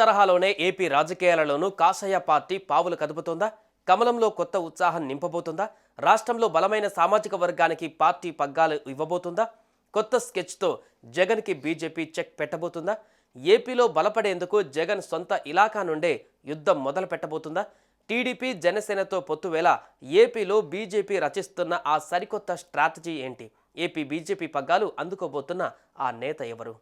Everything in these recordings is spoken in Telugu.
తరహాలోనే ఏపీ రాజకీయాలలోనూ కాషాయ పార్టీ పావులు కదుపుతోందా? కమలంలో కొత్త ఉత్సాహం నింపబోతుందా? రాష్ట్రంలో బలమైన సామాజిక వర్గానికి పార్టీ పగ్గాలు ఇవ్వబోతుందా? కొత్త స్కెచ్తో జగన్కి బీజేపీ చెక్ పెట్టబోతుందా? ఏపీలో బలపడేందుకు జగన్ సొంత ఇలాకా నుండే యుద్ధం మొదలు పెట్టబోతుందా టీడీపీ జనసేనతో పొత్తువేళ ఏపీలో బీజేపీ రచిస్తున్న ఆ సరికొత్త స్ట్రాటజీ ఏంటి? ఏపీ బీజేపీ పగ్గాలు అందుకోబోతున్న ఆ నేత ఎవరు?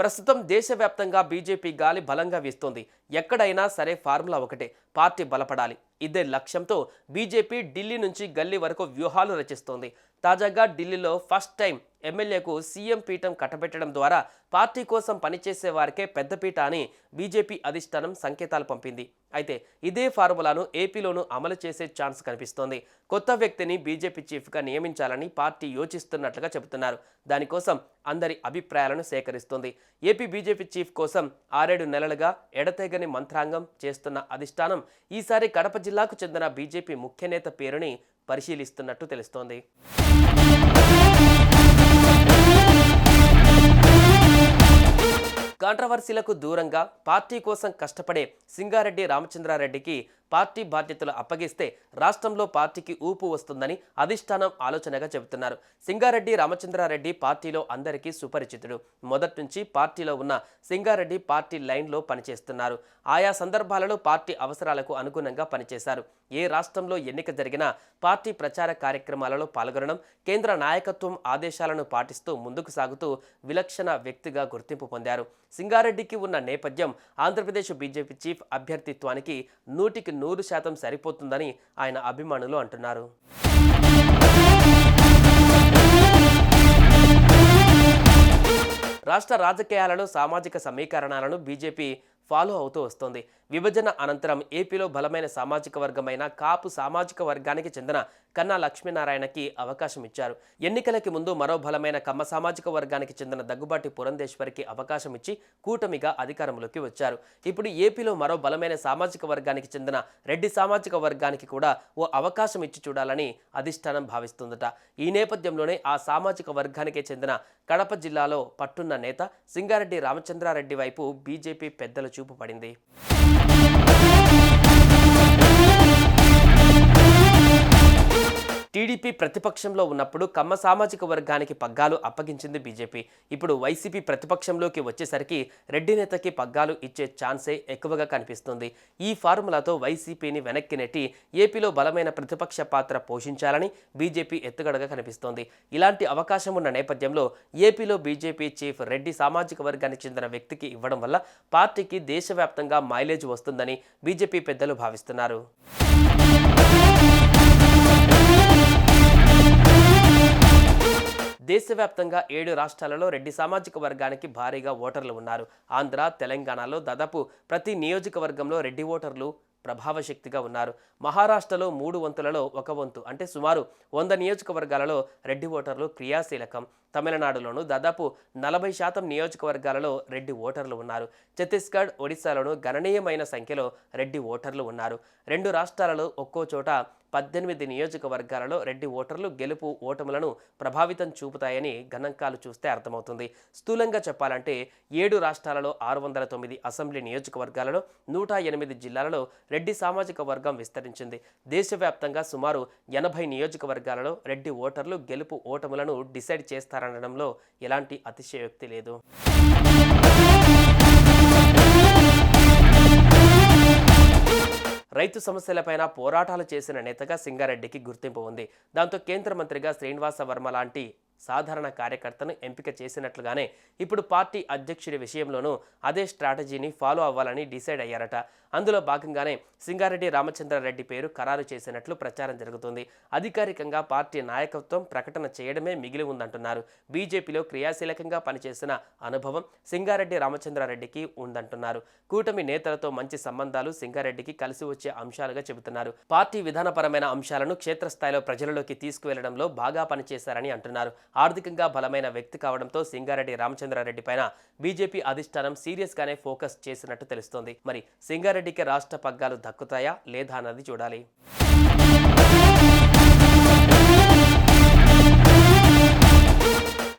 ప్రస్తుతం దేశవ్యాప్తంగా బీజేపీ గాలి బలంగా వీస్తోంది. ఎక్కడైనా సరే ఫార్ములా ఒకటే. పార్టీ బలపడాలి. ఇదే లక్ష్యంతో బీజేపీ ఢిల్లీ నుంచి గల్లీ వరకు వ్యూహాలు రచిస్తోంది. తాజాగా ఢిల్లీలో ఫస్ట్ టైం ఎమ్మెల్యేకు సీఎం పీఠం కట్టబెట్టడం ద్వారా పార్టీ కోసం పనిచేసే వారికే పెద్దపీట అని బీజేపీ అధిష్టానం సంకేతాలు పంపింది. అయితే ఇదే ఫార్ములాను ఏపీలోనూ అమలు చేసే ఛాన్స్ కనిపిస్తోంది. కొత్త వ్యక్తిని బీజేపీ చీఫ్గా నియమించాలని పార్టీ యోచిస్తున్నట్లుగా చెబుతున్నారు. దానికోసం అందరి అభిప్రాయాలను సేకరిస్తోంది. ఏపీ బీజేపీ చీఫ్ కోసం ఆరేడు నెలలుగా ఎడతెగని మంత్రాంగం చేస్తున్న అధిష్టానం ఈసారి కడప జిల్లాకు చెందిన బీజేపీ ముఖ్యనేత పేరుని పరిశీలిస్తున్నట్టు తెలుస్తోంది. కాంట్రవర్సీలకు దూరంగా పార్టీ కోసం కష్టపడే సింగారెడ్డి రామచంద్రారెడ్డికి పార్టీ బాధ్యతలు అప్పగిస్తే రాష్ట్రంలో పార్టీకి ఊపు వస్తుందని అధిష్టానం ఆలోచనగా చెబుతున్నారు. సింగారెడ్డి రామచంద్రారెడ్డి పార్టీలో అందరికీ సుపరిచితుడు. మొదటి నుంచి పార్టీలో ఉన్న సింగారెడ్డి పార్టీ లైన్లో పనిచేస్తున్నారు. ఆయా సందర్భాలలో పార్టీ అవసరాలకు అనుగుణంగా పనిచేశారు. ఏ రాష్ట్రంలో ఎన్నిక జరిగినా పార్టీ ప్రచార కార్యక్రమాలలో పాల్గొనడం కేంద్ర నాయకత్వం ఆదేశాలను పాటిస్తూ ముందుకు సాగుతూ విలక్షణ వ్యక్తిగా గుర్తింపు పొందారు. సింగారెడ్డికి ఉన్న నేపథ్యం ఆంధ్రప్రదేశ్ బీజేపీ చీఫ్ అభ్యర్థిత్వానికి నూటికి నూరు శాతం సరిపోతుందని ఆయన అభిమానులు అంటున్నారు. రాష్ట్ర రాజకీయాలను సామాజిక సమీకరణాలను బీజేపీ ఫాలో అవుతూ వస్తోంది. విభజన అనంతరం ఏపీలో బలమైన సామాజిక వర్గమైన కాపు సామాజిక వర్గానికి చెందిన కన్నా లక్ష్మీనారాయణకి అవకాశం ఇచ్చారు. ఎన్నికలకి ముందు మరో బలమైన కమ్మ సామాజిక వర్గానికి చెందిన దగ్గుబాటి పురంధేశ్వరికి అవకాశం ఇచ్చి కూటమిగా అధికారంలోకి వచ్చారు. ఇప్పుడు ఏపీలో మరో బలమైన సామాజిక వర్గానికి చెందిన రెడ్డి సామాజిక వర్గానికి కూడా ఓ అవకాశం ఇచ్చి చూడాలని అధిష్టానం భావిస్తుందట. ఈ నేపథ్యంలోనే ఆ సామాజిక వర్గానికే చెందిన కడప జిల్లాలో పట్టున్న నేత సింగారెడ్డి రామచంద్రారెడ్డి వైపు బీజేపీ పెద్దలు చూపు టీడీపీ ప్రతిపక్షంలో ఉన్నప్పుడు కమ్మ సామాజిక వర్గానికి పగ్గాలు అప్పగించింది బీజేపీ. ఇప్పుడు వైసీపీ ప్రతిపక్షంలోకి వచ్చేసరికి రెడ్డి నేతకి పగ్గాలు ఇచ్చే ఛాన్సే ఎక్కువగా కనిపిస్తుంది. ఈ ఫార్ములాతో వైసీపీని వెనక్కి నెట్టి ఏపీలో బలమైన ప్రతిపక్ష పాత్ర పోషించాలని బీజేపీ ఎత్తుగడగా కనిపిస్తోంది. ఇలాంటి అవకాశం ఉన్న నేపథ్యంలో ఏపీలో బీజేపీ చీఫ్ రెడ్డి సామాజిక వర్గానికి చెందిన వ్యక్తికి ఇవ్వడం వల్ల పార్టీకి దేశవ్యాప్తంగా మైలేజ్ వస్తుందని బీజేపీ పెద్దలు భావిస్తున్నారు. దేశవ్యాప్తంగా ఏడు రాష్ట్రాలలో రెడ్డి సామాజిక వర్గానికి భారీగా ఓటర్లు ఉన్నారు. ఆంధ్ర తెలంగాణలో దాదాపు ప్రతి నియోజకవర్గంలో రెడ్డి ఓటర్లు ప్రభావశక్తిగా ఉన్నారు. మహారాష్ట్రలో మూడు వంతులలో ఒక వంతు అంటే సుమారు వంద నియోజకవర్గాలలో రెడ్డి ఓటర్లు క్రియాశీలకం. తమిళనాడులోను దాదాపు నలభై శాతం నియోజకవర్గాలలో రెడ్డి ఓటర్లు ఉన్నారు. ఛత్తీస్గఢ్ ఒడిశాలోను గణనీయమైన సంఖ్యలో రెడ్డి ఓటర్లు ఉన్నారు. రెండు రాష్ట్రాలలో ఒక్కో చోట పద్దెనిమిది నియోజకవర్గాలలో రెడ్డి ఓటర్లు గెలుపు ఓటములను ప్రభావితం చూపుతాయని గణాంకాలు చూస్తే అర్థమవుతుంది. స్థూలంగా చెప్పాలంటే ఏడు రాష్ట్రాలలో ఆరు వందల తొమ్మిది అసెంబ్లీ నియోజకవర్గాలలో నూట ఎనిమిది జిల్లాలలో రెడ్డి సామాజిక వర్గం విస్తరించింది. దేశవ్యాప్తంగా సుమారు ఎనభై నియోజకవర్గాలలో రెడ్డి ఓటర్లు గెలుపు ఓటములను డిసైడ్ చేస్తారనడంలో ఎలాంటి అతిశయోక్తి లేదు. రైతు సమస్యలపైన పోరాటాలు చేసిన నేతగా సింగారెడ్డికి గుర్తింపు ఉంది. దాంతో కేంద్ర మంత్రిగా శ్రీనివాస వర్మ లాంటి సాధారణ కార్యకర్తను ఎంపిక చేసినట్లుగానే ఇప్పుడు పార్టీ అధ్యక్షుడి విషయంలోనూ అదే స్ట్రాటజీని ఫాలో అవ్వాలని డిసైడ్ అయ్యారట. అందులో భాగంగానే సింగారెడ్డి రామచంద్రారెడ్డి పేరు ఖరారు చేసినట్లు ప్రచారం జరుగుతుంది. అధికారికంగా పార్టీ నాయకత్వం ప్రకటన చేయడమే మిగిలి ఉందంటున్నారు. బీజేపీలో క్రియాశీలకంగా పనిచేసిన అనుభవం సింగారెడ్డి రామచంద్రారెడ్డికి ఉందంటున్నారు. కూటమి నేతలతో మంచి సంబంధాలు సింగారెడ్డికి కలిసి వచ్చే అంశాలుగా చెబుతున్నారు. పార్టీ విధానపరమైన అంశాలను క్షేత్రస్థాయిలో ప్రజలలోకి తీసుకువెళ్ళడంలో బాగా పనిచేశారని అంటున్నారు. ఆర్థికంగా బలమైన వ్యక్తి కావడంతో సింగారెడ్డి రామచంద్రారెడ్డి పైన బీజేపీ అధిష్టానం సీరియస్ గానే ఫోకస్ చేసినట్టు తెలుస్తోంది. మరి సింగారెడ్డికి రాష్ట్ర పగ్గాలు దక్కుతాయా లేదా అన్నది చూడాలి.